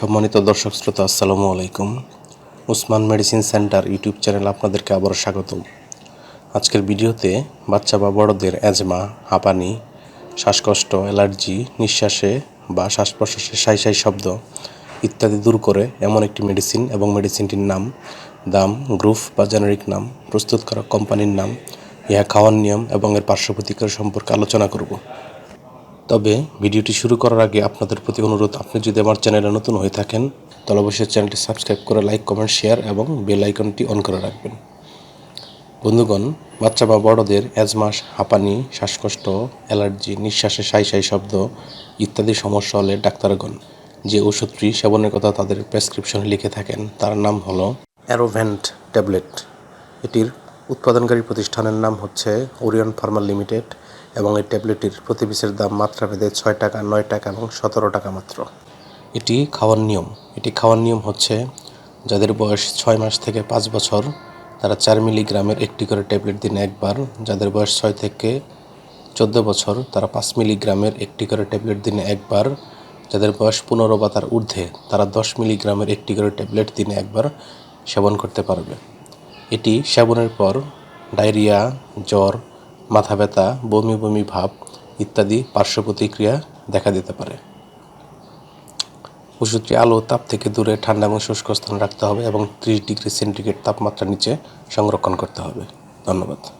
সম্মানিত দর্শক শ্রোতা, আসসালামু আলাইকুম। Usman medicine centre YouTube channel আপনাদেরকে আবারও স্বাগতম। আজকের ভিডিওতে বাচ্চা বা বড়দের অ্যাজমা হাঁপানি, শ্বাসকষ্ট, অ্যালার্জি, নিঃশ্বাসে বা শ্বাস প্রশ্বাসে সাই সাই শব্দ ইত্যাদি দূর করে এমন একটি মেডিসিন এবং মেডিসিনটির নাম, দাম গ্রুপ বা জেনারিক নাম, প্রস্তুতকারক কোম্পানির নাম, ইহা খাওয়ার নিয়ম এবং এর পার্শ্ব প্রতিক্রিয়া সম্পর্কে আলোচনা করব। তবে ভিডিওটি শুরু করার আগে আপনাদের প্রতি অনুরোধ, আপনি যদি আমার চ্যানেলে নতুন হয়ে থাকেন, তাহলে অবশ্যই চ্যানেলটি সাবস্ক্রাইব করে লাইক, কমেন্ট, শেয়ার এবং বেল আইকনটি অন করে রাখবেন। বন্ধুগণ, বাচ্চা বা বড়দের অ্যাজমাস হাঁপানি, শ্বাসকষ্ট, অ্যালার্জি নিঃশ্বাসে সাই সাই শব্দ ইত্যাদি সমস্যা হলে ডাক্তারগণ যে ওষুধটি সেবনের কথা তাদের প্রেসক্রিপশনে লিখে থাকেন, তার নাম হলো অ্যারোভেন্ট ট্যাবলেট। এটির উৎপাদনকারী প্রতিষ্ঠানের নাম হচ্ছে ওরিয়ন ফার্মা লিমিটেড। এবং এই ট্যাবলেটটির প্রতি পিসের দাম মাত্রাভেদে ছয় টাকা, নয় টাকা এবং সতেরো টাকা মাত্র। এটি খাওয়ার নিয়ম। এটি খাওয়ার নিয়ম হচ্ছে, যাদের বয়স ছয় মাস থেকে পাঁচ বছর, তারা চার মিলিগ্রামের একটি করে ট্যাবলেট দিনে একবার। যাদের বয়স ছয় থেকে চোদ্দ বছর, তারা পাঁচ মিলিগ্রামের একটি করে ট্যাবলেট দিনে একবার। যাদের বয়স পনেরো বা তার ঊর্ধ্বে, তারা দশ মিলিগ্রামের একটি করে ট্যাবলেট দিনে একবার সেবন করতে পারবে। এটি সেবনের পর ডায়রিয়া, জ্বর মাথা ব্যথা, বমি বমি ভাব ইত্যাদি পার্শ্ব প্রতিক্রিয়া দেখা দিতে পারে। ওষুধটি আলো তাপ থেকে দূরে ঠান্ডা এবং শুষ্ক স্থানে রাখতে হবে এবং ত্রিশ ডিগ্রি সেন্টিগ্রেড তাপমাত্রা নিচে সংরক্ষণ করতে হবে। ধন্যবাদ।